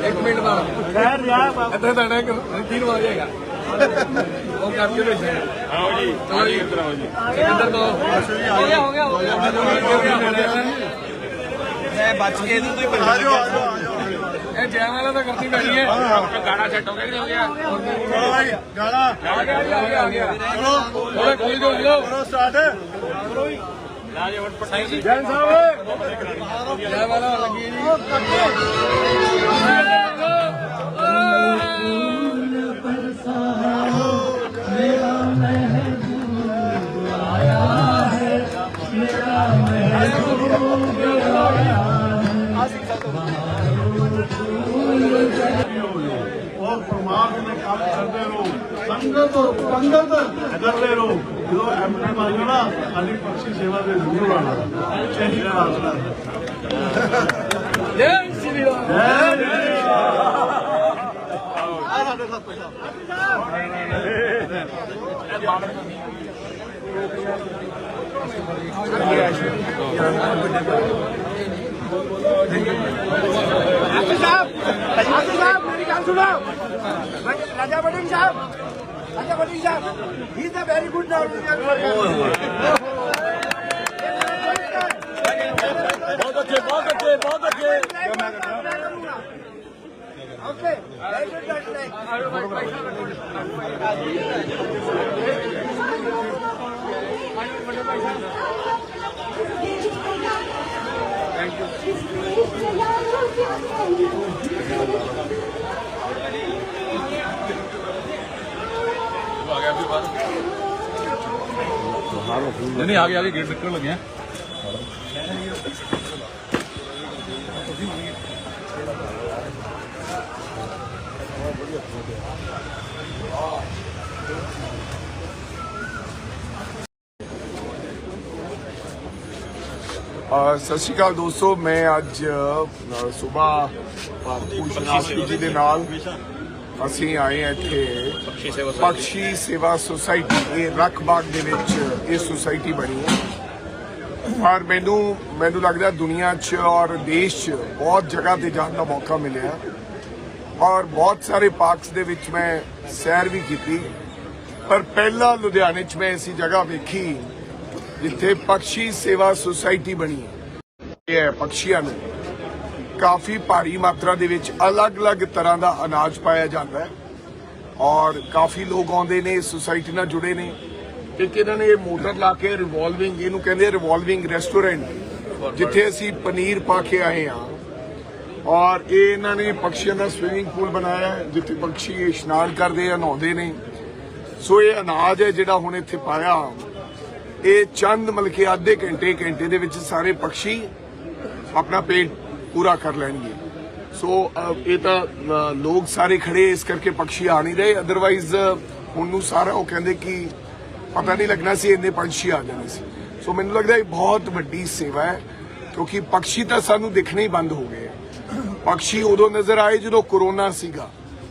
ਇੱਕ ਮਿੰਟ ਦਾ ਖੈਰ ਯਾਰ ਇੱਥੇ ਤਾਂ ਇੱਕ ਤਿੰਨ ਵਜੇ ਜਾਏਗਾ ਉਹ ਕਰਕੇ ਭੇਜਿਆ ਆਓ ਜੀ ਚਲੋ ਜੀ। ਇੱਧਰ ਆਓ ਜੀ। ਇੱਧਰ ਤੋਂ ਹੋ ਗਿਆ ਹੋ ਗਿਆ ਹੋ ਗਿਆ। ਮੈਂ ਬਚ ਕੇ ਇਹਨੂੰ ਤੋਂ ਆ ਜਾਓ ਆ ਜਾਓ ਆ ਜਾਓ ਇਹ ਜੈਮ ਵਾਲਾ ਤਾਂ ਕਰਨੀ ਪੈਣੀ ਹੈ। ਗਾਣਾ ਸੈੱਟ ਹੋ ਗਿਆ ਕਿ ਨਹੀਂ ਹੋ ਗਿਆ? ਚਲੋ ਭਾਈ ਗਾਣਾ। ਆ ਗਿਆ ਆ ਗਿਆ ਆ ਗਿਆ। ਚਲੋ। ਓਏ ਖੋਲ ਦਿਓ ਲੋ ਕਰੋ ਸਟਾਰਟ ਜੈਨ ਸਾਹਿਬ ਜੈ ਵਾਲਾ ਲੱਗੀ ਉਹ ਪ੍ਰਮਾਣ ਦੇ ਕੰਮ ਕਰਦੇ ਰਹੋ। ਸੰਗਤ ਔਰ ਪੰਗਤ ਕਰਦੇ ਰਹੋ। ਜਦੋਂ ਐਮਪੀ ਬਣ ਜਾਓ ਨਾ ਸਾਡੀ ਪਕਸ਼ੀ ਸੇਵਾ ਦੇ ਜ਼ਰੂਰ ਆਣਾ ਚਾਹੀਦਾ ਰਾਸਤਾ ਜੈ ਸ਼੍ਰੀ ਰਾਮ ਆਸੂ ਸਾਹਿਬ ਮੇਰੀ ਗੱਲ ਸੁਣੋ Raja Warring Sahib Raja Warring Sahib he is a very good ਨਾਰਮੀਅਨ ਬਹੁਤ ਅੱਛੇ ਬਹੁਤ ਅੱਛੇ ਬਹੁਤ ਅੱਛੇ ਓਕੇ ਵੈਰੀ ਗੁੱਡ ਨਾਈਟ ਨਹੀਂ ਨਹੀਂ ਆ ਗਿਆ ਆ ਗਿਆ ਗੇਟ ਨਿਕਲਣ ਲੱਗਿਆ ਅਹ ਸਤਿ ਸ਼੍ਰੀ ਅਕਾਲ ਦੋਸਤੋ ਮੈਂ ਅੱਜ ਸਵੇਰ ਭਾਰਤੀ ਸ਼ਨਾਸੀ ਜੀ ਦੇ ਨਾਲ ਅਸੀਂ ਆਏ ਹਾਂ ਇੱਥੇ ਪਕਸ਼ੀ ਸੇਵਾ ਸੁਸਾਇਟੀ, ਇਹ ਰੱਖਬਾਗ ਦੇ ਵਿੱਚ ਇਹ ਸੁਸਾਇਟੀ ਬਣੀ ਹੈ। ਔਰ ਮੈਨੂੰ ਮੈਨੂੰ ਲੱਗਦਾ ਦੁਨੀਆ 'ਚ ਔਰ ਦੇਸ਼ 'ਚ ਬਹੁਤ ਜਗ੍ਹਾ ਤੇ ਜਾਣ ਦਾ ਮੌਕਾ ਮਿਲਿਆ। ਔਰ ਬਹੁਤ ਸਾਰੇ ਪਾਰਕਸ ਦੇ ਵਿੱਚ ਮੈਂ ਸੈਰ ਵੀ ਕੀਤੀ। ਪਰ ਪਹਿਲਾ ਲੁਧਿਆਣੇ 'ਚ ਮੈਂ ਐਸੀ ਜਗ੍ਹਾ ਵੇਖੀ ਜਿੱਥੇ ਪਕਸ਼ੀ ਸੇਵਾ ਸੁਸਾਇਟੀ ਬਣੀ ਹੈ। ਇਹ ਹੈ ਪਕਸ਼ੀਆਂ ਨੂੰ। ਕਾਫੀ ਭਾਰੀ ਮਾਤਰਾ ਦੇ ਵਿੱਚ ਅਲੱਗ-ਅਲੱਗ ਤਰ੍ਹਾਂ ਦਾ ਅਨਾਜ ਪਾਇਆ ਜਾਂਦਾ ਹੈ। ਔਰ ਕਾਫੀ ਲੋਕ ਆਉਂਦੇ ਨੇ ਸੁਸਾਇਟੀ ਨਾਲ ਜੁੜੇ ਨੇ। ਇੱਕ ਇਹਨਾਂ ਨੇ ਇਹ ਮੋਟਰ ਲਾ ਕੇ ਰਿਵੋਲਵਿੰਗ ਇਹਨੂੰ ਕਹਿੰਦੇ ਰਿਵੋਲਵਿੰਗ ਰੈਸਟੋਰੈਂਟ ਜਿੱਥੇ ਅਸੀਂ ਪਨੀਰ ਪਾ ਕੇ ਆਏ ਹਾਂ। ਔਰ ਇਹ ਇਹਨਾਂ ਨੇ ਪਕਸ਼ੀਆਂ ਦਾ ਸਵਿਮਿੰਗ ਪੂਲ ਬਣਾਇਆ ਜਿੱਥੇ ਪੰਛੀ ਇਸ਼ਨਾਨ ਕਰਦੇ ਆ, ਨਹਾਉਂਦੇ ਨੇ। ਸੋ ਇਹ ਅਨਾਜ ਹੈ ਜਿਹੜਾ ਹੁਣ ਇੱਥੇ ਪਾਇਆ। ਇਹ ਚੰਦ ਮਤਲਬ ਕਿ ਅੱਧੇ ਘੰਟੇ ਘੰਟੇ ਦੇ ਵਿੱਚ ਸਾਰੇ ਪੰਛੀ ਆਪਣਾ ਪੇਟ ਪੂਰਾ ਕਰ ਲੈਣਗੇ। ਸੋ ਇਹ ਤਾਂ ਲੋਕ ਸਾਰੇ ਖੜੇ ਇਸ ਕਰਕੇ ਪਕਸ਼ੀ ਆ ਨਹੀਂ ਰਹੇ। ਅਦਰਵਾਈਜ਼ ਹੁਣ ਨੂੰ ਸਾਰਾ ਉਹ ਕਹਿੰਦੇ ਕਿ ਪਤਾ ਨਹੀਂ ਲੱਗਣਾ ਸੀ, ਇੰਨੇ ਪੰਛੀ ਆ ਜਾਣੇ ਸੀ। ਸੋ ਮੈਨੂੰ ਲੱਗਦਾ ਇਹ ਬਹੁਤ ਵੱਡੀ ਸੇਵਾ ਹੈ, ਕਿਉਂਕਿ ਪੰਛੀ ਤਾਂ ਸਾਨੂੰ ਦਿਖਣੇ ਹੀ ਬੰਦ ਹੋ ਗਏ ਪਕਸ਼ੀ ਉਦੋਂ ਨਜ਼ਰ ਆਏ ਜਦੋਂ ਕਰੋਨਾ ਸੀਗਾ।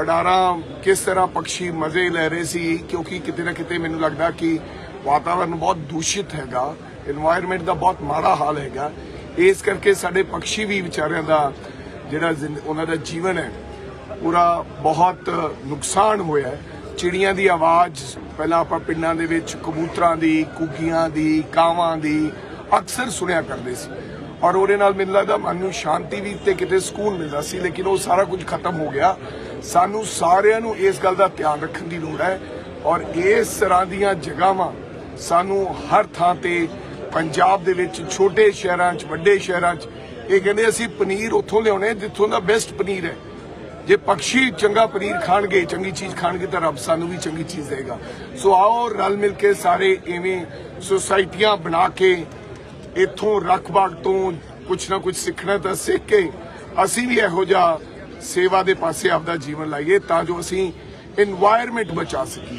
ਅਡਾਰਾ ਕਿਸ ਤਰ੍ਹਾਂ ਪਕਸ਼ੀ ਮਜ਼ੇ ਲੈ ਰਹੇ ਸੀ, ਕਿਉਂਕਿ ਕਿਤੇ ਨਾ ਕਿਤੇ ਮੈਨੂੰ ਲੱਗਦਾ ਕਿ ਵਾਤਾਵਰਨ ਬਹੁਤ ਦੂਸ਼ਿਤ ਹੈਗਾ। এনवायरमेंट ਦਾ ਬਹੁਤ ਮਾੜਾ ਹਾਲ ਹੈਗਾ। ਇਸ ਕਰਕੇ ਸਾਡੇ ਪੰਛੀ ਵੀ ਵਿਚਾਰਿਆਂ ਦਾ ਜਿਹੜਾ ਉਹਨਾਂ ਦਾ ਜੀਵਨ ਹੈ, ਪੂਰਾ ਬਹੁਤ ਨੁਕਸਾਨ ਹੋਇਆ ਚਿੜੀਆਂ ਦੀ ਆਵਾਜ਼, ਪਹਿਲਾਂ ਆਪਾਂ ਪਿੰਡਾਂ ਦੇ ਵਿੱਚ ਕਬੂਤਰਾਂ ਦੀ ਕੁਕੀਆਂ ਦੀ, ਕਾਵਾਂ ਦੀ ਅਕਸਰ ਸੁਣਿਆ ਕਰਦੇ ਸੀ। ਔਰ ਉਹਦੇ ਨਾਲ ਮੈਨੂੰ ਲੱਗਦਾ ਮਨ ਨੂੰ ਸ਼ਾਂਤੀ ਵੀ ਤੇ ਕਿਤੇ ਸਕੂਨ ਮਿਲਦਾ ਸੀ, ਲੇਕਿਨ ਉਹ ਸਾਰਾ ਕੁਝ ਖਤਮ ਹੋ ਗਿਆ। ਸਾਨੂੰ ਸਾਰਿਆਂ ਨੂੰ ਇਸ ਗੱਲ ਦਾ ਧਿਆਨ ਰੱਖਣ ਦੀ ਲੋੜ ਹੈ। ਔਰ ਇਸ ਤਰ੍ਹਾਂ ਦੀਆਂ ਜਗ੍ਹਾਵਾਂ ਸਾਨੂੰ ਹਰ ਥਾਂ ਤੇ ਪੰਜਾਬ ਦੇ ਵਿੱਚ ਛੋਟੇ ਸ਼ਹਿਰਾਂ 'ਚ, ਵੱਡੇ ਸ਼ਹਿਰਾਂ 'ਚ, ਇਹ ਕਹਿੰਦੇ ਅਸੀਂ ਪਨੀਰ ਉੱਥੋਂ ਲਿਆਉਣੇ, ਜਿੱਥੋਂ ਦਾ ਬੈਸਟ ਪਨੀਰ ਹੈ। ਜੇ ਪਕਸ਼ੀ ਚੰਗਾ ਪਨੀਰ ਖਾਣਗੇ, ਚੰਗੀ ਚੀਜ਼ ਖਾਣਗੇ ਤਾਂ ਰੱਬ ਸਾਨੂੰ ਵੀ ਚੰਗੀ ਚੀਜ਼ ਦੇਗਾ। ਸੋ ਆਓ ਰਲ ਮਿਲ ਕੇ ਸਾਰੇ ਇਵੇਂ ਸੁਸਾਇਟੀਆਂ ਬਣਾ ਕੇ ਇੱਥੋਂ ਰਖਬਾਗ ਤੋਂ ਕੁਝ ਨਾ ਕੁਝ ਸਿੱਖਣਾ ਤਾਂ ਸਿੱਖ ਕੇ ਅਸੀਂ ਵੀ ਇਹੋ ਜਿਹਾ ਸੇਵਾ ਦੇ ਪਾਸੇ ਆਪਦਾ ਜੀਵਨ ਲਾਈਏ ਤਾਂ ਜੋ ਅਸੀਂ এনवायरमेंट ਬਚਾ ਸਕੀਏ।